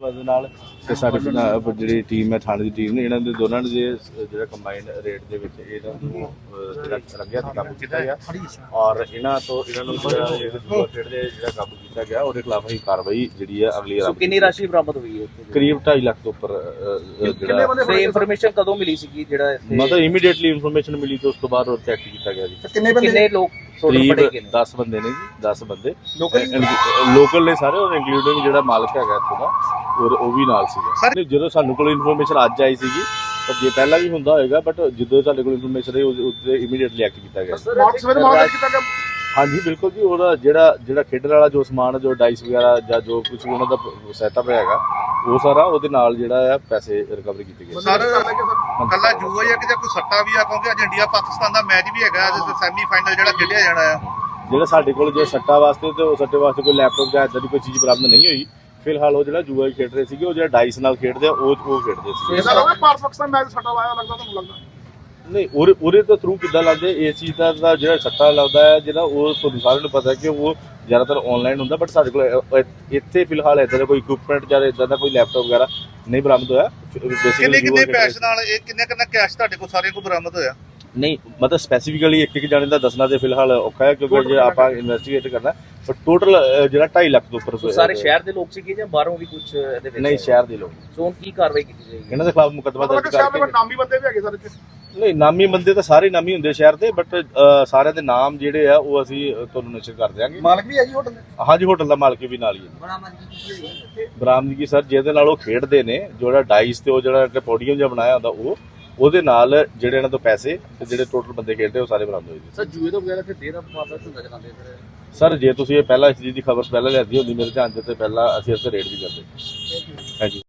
ਦੇ ਨਾਲ ਤੇ ਸਾਡੀ ਪੰਜਾਬ ਜਿਹੜੀ ਟੀਮ ਹੈ ਥਾਣੇ ਦੀ ਟੀਮ ਨੇ ਇਹਨਾਂ ਦੇ ਦੋਨਾਂ ਜੇ ਜਿਹੜਾ ਕੰਬਾਈਨਡ ਰੇਟ ਦੇ ਵਿੱਚ ਇਹਨਾਂ ਨੂੰ ਅਹ, ਜਿਹੜਾ ਲੱਗਿਆ ਤੇ ਕਾਬੂ ਕੀਤਾ ਗਿਆ। ਔਰ ਇਹਨਾਂ ਤੋਂ ਇਹਨਾਂ ਨੂੰ ਜਿਹੜਾ ਜਿਹੜਾ ਰੇਟ ਦੇ ਜਿਹੜਾ ਕਾਬੂ ਕੀਤਾ ਗਿਆ ਉਹਦੇ ਖਿਲਾਫ ਹੀ ਕਾਰਵਾਈ ਜਿਹੜੀ ਹੈ ਅਗਲੀ ਸੋ ਰਾਤ ਕਿੰਨੀ ਰਾਸ਼ੀ ਬਰਾਮਦ ਹੋਈ ਹੈ ਇੱਥੇ? ਕਰੀਬ 2.5 ਲੱਖ ਤੋਂ ਉੱਪਰ ਅਹ, ਅਹ, ਜਿਹੜਾ ਤੇ ਇਨਫੋਰਮੇਸ਼ਨ ਕਦੋਂ ਮਿਲੀ ਸੀਗੀ ਜਿਹੜਾ ਇੱਥੇ? ਮਤਲਬ ਇਮੀਡੀਏਟਲੀ ਇਨਫੋਰਮੇਸ਼ਨ ਮਿਲੀ ਤੇ ਉਸ ਤੋਂ ਬਾਅਦ ਉੱਥੇ ਐਕਟ ਕੀਤਾ ਗਿਆ ਜੀ। ਕਿੰਨੇ ਬੰਦੇ ਕਿੰਨੇ ਲੋਕ ਕਰੀਬ ਫੜੇ ਗਏ ਨੇ। 10 ਬੰਦੇ ਨੇ ਜੀ 10 ਬੰਦੇ। ਲੋਕਲ ਨੇ। ਸਾਰੇ ਉਹ ਇੰਕਲੂਡਿੰਗ ਜਿਹੜਾ ਮਾਲਕ ਹੈਗਾ ਇੱਥੋਂ ਦਾ ਔਰ ਉਹ ਵੀ ਨਾਲ ਸੀਗਾ। ਜਦੋਂ ਸਾਨੂੰ ਕੋਲ ਇਨਫੋਰਮੇਸ਼ਨ ਅੱਜ ਆਈ ਸੀਗੀ ਪਰ ਜੇ ਪਹਿਲਾਂ ਵੀ ਹੁੰਦਾ ਹੋਏਗਾ ਬਟ ਜਦੋਂ ਸਾਡੇ ਕੋਲ ਇਨਫੋਰਮੇਸ਼ਨ ਆਈ ਉੱਤੇ ਇਮੀਡੀਏਟਲੀ ਐਕਟ ਕੀਤਾ ਗਿਆ। ਹਾਂਜੀ ਬਿਲਕੁਲ ਜੀ ਉਹਦਾ ਜਿਹੜਾ ਜਿਹੜਾ ਖੇਡਣ ਵਾਲਾ ਜੋ ਸਮਾਨ ਜੋ ਡਾਈਸ ਵਗੈਰਾ ਜਾਂ ਜੋ ਕੁਝ ਉਹਨਾਂ ਦਾ ਸੈਟਅਪ ਹੈਗਾ ਉਹ ਸਾਰਾ ਉਹਦੇ ਨਾਲ ਜਿਹੜਾ ਆ ਪੈਸੇ ਰਿਕਵਰ ਕੀਤੇ ਗਏ। ਸਰ ਕੱਲਾ ਜੂਆ ਹੀ ਆ ਕਿ ਜਾਂ ਕੋਈ ਸੱਟਾ ਵੀ ਆ? ਕਿਉਂਕਿ ਅੱਜ ਇੰਡੀਆ ਪਾਕਿਸਤਾਨ ਦਾ ਮੈਚ ਵੀ ਹੈਗਾ ਅੱਜ ਸੈਮੀ ਫਾਈਨਲ ਜਿਹੜਾ ਖੇਡਿਆ ਜਾਣਾ ਆ। ਜਿਹੜਾ ਸਾਡੇ ਕੋਲ ਜੇ ਸੱਟਾ ਵਾਸਤੇ ਤੇ ਉਹ ਸੱਟੇ ਵਾਸਤੇ ਕੋਈ ਲੈਪਟਾਪ ਜਾਂ ਇਦਾਂ ਦੀ ਕੋਈ ਚੀਜ਼ ਬਰਾਮਦ ਨਹੀਂ ਹੋਈ। ਫਿਲਹਾਲ ਉਹ ਜਿਹੜਾ ਜੂਆ ਖੇਡ ਰਹੇ ਸੀਗੇ ਉਹ ਜਿਹੜਾ ਡਾਈਸ ਨਾਲ ਖੇਡਦੇ ਆ ਉਹ ਉਹ ਖੇਡਦੇ ਸੀ ਇਹਦਾ ਲੱਗਦਾ ਭਾਰਤ ਪਾਕਿਸਤਾਨ ਮੈਚ ਸੱਟਾ ਲਾਇਆ ਲੱਗਦਾ ਤੁਹਾਨੂੰ ਲੱਗਦਾ? ਨਹੀਂ ਉਹਦੇ ਉਹਦੇ ਤੋਂ ਥਰੂ ਕਿੱਦਾਂ ਲੱਗਦੇ? ਚੀਜ਼ ਦਾ ਦਾ ਜਿਹੜਾ ਸੱਟਾ ਲੱਗਦਾ ਹੈ ਜਿਹੜਾ ਉਹ ਤੁਹਾਨੂੰ ਸਾਰਿਆਂ ਨੂੰ ਪਤਾ ਹੈ ਕਿ ਉਹ ਜ਼ਿਆਦਾਤਰ ਆਨਲਾਈਨ ਹੁੰਦਾ ਬਟ ਸਾਡੇ ਕੋਲ ਇ- ਇ- ਇੱਥੇ ਫਿਲਹਾਲ ਇਦਾਂ ਦਾ ਕੋਈ ਇਕਵਿਪਮੈਂਟ ਜਾਂ ਇਦਾਂ ਦਾ ਕੋਈ ਲੈਪਟਾਪ ਵਗੈਰਾ ਨਹੀਂ ਬਰਾਮਦ ਹੋਇਆ। ਕਿੰਨੇ ਕਿੰਨੇ ਪੈਸੇ ਨਾਲ ਇਹ ਕਿੰਨੇ ਕਿੰਨਾ ਕੈਸ਼ ਤੁਹਾਡੇ ਕੋਲ ਸਾਰਿਆਂ ਕੋਲ ਬਰਾਮਦ ਹੋਇਆ? ਨਹੀਂ ਮਤਲਬ ਸਪੈਸੀਫਿਕਲੀ ਇੱਕ ਇੱਕ ਜਾਣੇ ਦਾ ਦੱਸਣਾ ਤੇ ਫਿਲਹਾਲ ਔਖਾ ਹੈ ਕਿਉਂਕਿ ਜੇ ਆਪਾਂ ਇਨਵੈਸਟੀਗੇਟ ਕਰਨਾ ਪਰ ਟੋਟਲ ਜਿਹੜਾ 2.5 ਲੱਖ ਤੋਂ ਉੱਪਰ ਸੋ ਸਾਰੇ ਸ਼ਹਿਰ ਦੇ ਲੋਕ ਸੀਗੇ ਜਾਂ ਬਾਹਰੋਂ ਵੀ ਕੁਝ ਇਹਦੇ ਵਿੱਚ? ਨਹੀਂ ਸ਼ਹਿਰ ਦੇ ਲੋਕ। ਸੋ ਹੁਣ ਕੀ ਕਾਰਵਾਈ ਕੀਤੀ ਜਾਏਗੀ? ਇਹਨਾਂ ਦੇ ਖਿਲਾਫ ਮੁਕੱਦਮਾ ਦਰਜ ਕਰਕੇ ਨਾਮੀ ਬੰਦੇ ਵੀ ਹੈਗੇ ਸਾਰੇ ਨਹੀਂ ਨਾਮੀ ਬੰਦੇ ਤਾਂ ਸਾਰੇ ਨਾਮੀ ਹੁੰਦੇ ਸ਼ਹਿਰ ਦੇ ਬਟ ਸਾਰਿਆਂ ਦੇ ਨਾਮ ਜਿਹੜੇ ਆ ਉਹ ਅਸੀਂ ਤੁਹਾਨੂੰ ਨਸ਼ਰ ਕਰ ਦਿਆਂਗੇ। ਮਾਲਕ ਵੀ ਹੈ ਜੀ ਹੋਟਲ ਦੇ? ਹਾਂਜੀ ਹੋਟਲ ਦਾ ਮਾਲਕ ਵੀ ਨਾਲ ਹੀ ਹੈ। ਬਰਾਮਦਗੀ ਸਰ ਜਿਹਦੇ ਨਾਲ ਉਹ ਖੇਡਦੇ ਨੇ ਜਿਹੜਾ ਡਾਈਸ ਤੇ ਉਹ ਜਿਹੜਾ ਪੋਡੀਅਮ ਜਿਹਾ ਬਣਾਇਆ ਹੁੰਦਾ ਉਹ ਉਹਦੇ ਨਾਲ ਜਿਹੜੇ ਇਹਨਾਂ ਤੋਂ ਪੈਸੇ ਤੇ ਜਿਹੜੇ ਟੋਟਲ ਬੰਦੇ ਖੇਡਦੇ ਉਹ ਸਾਰੇ ਬਰਾਮਦ ਹੋਏ ਜੀ ਸਰ ਜੂਏ ਤੋਂ ਬਗੈਰ ਫਿਰ ਦੇਰ ਮਾਪਾ ਧੰਦਾ ਚਲਾਉਂਦੇ ਸਰ ਸਰ ਜੇ ਤੁਸੀਂ ਇਹ ਪਹਿਲਾਂ ਇਸ ਚੀਜ਼ ਦੀ ਖਬਰ ਪਹਿਲਾਂ ਲੈਂਦੀ ਹੁੰਦੀ ਮੇਰੇ ਧਿਆਨ 'ਚ ਤੇ ਪਹਿਲਾਂ ਅਸੀਂ ਇਸ ਤੇ ਰੇਡ ਵੀ ਕਰਦੇ। Thank you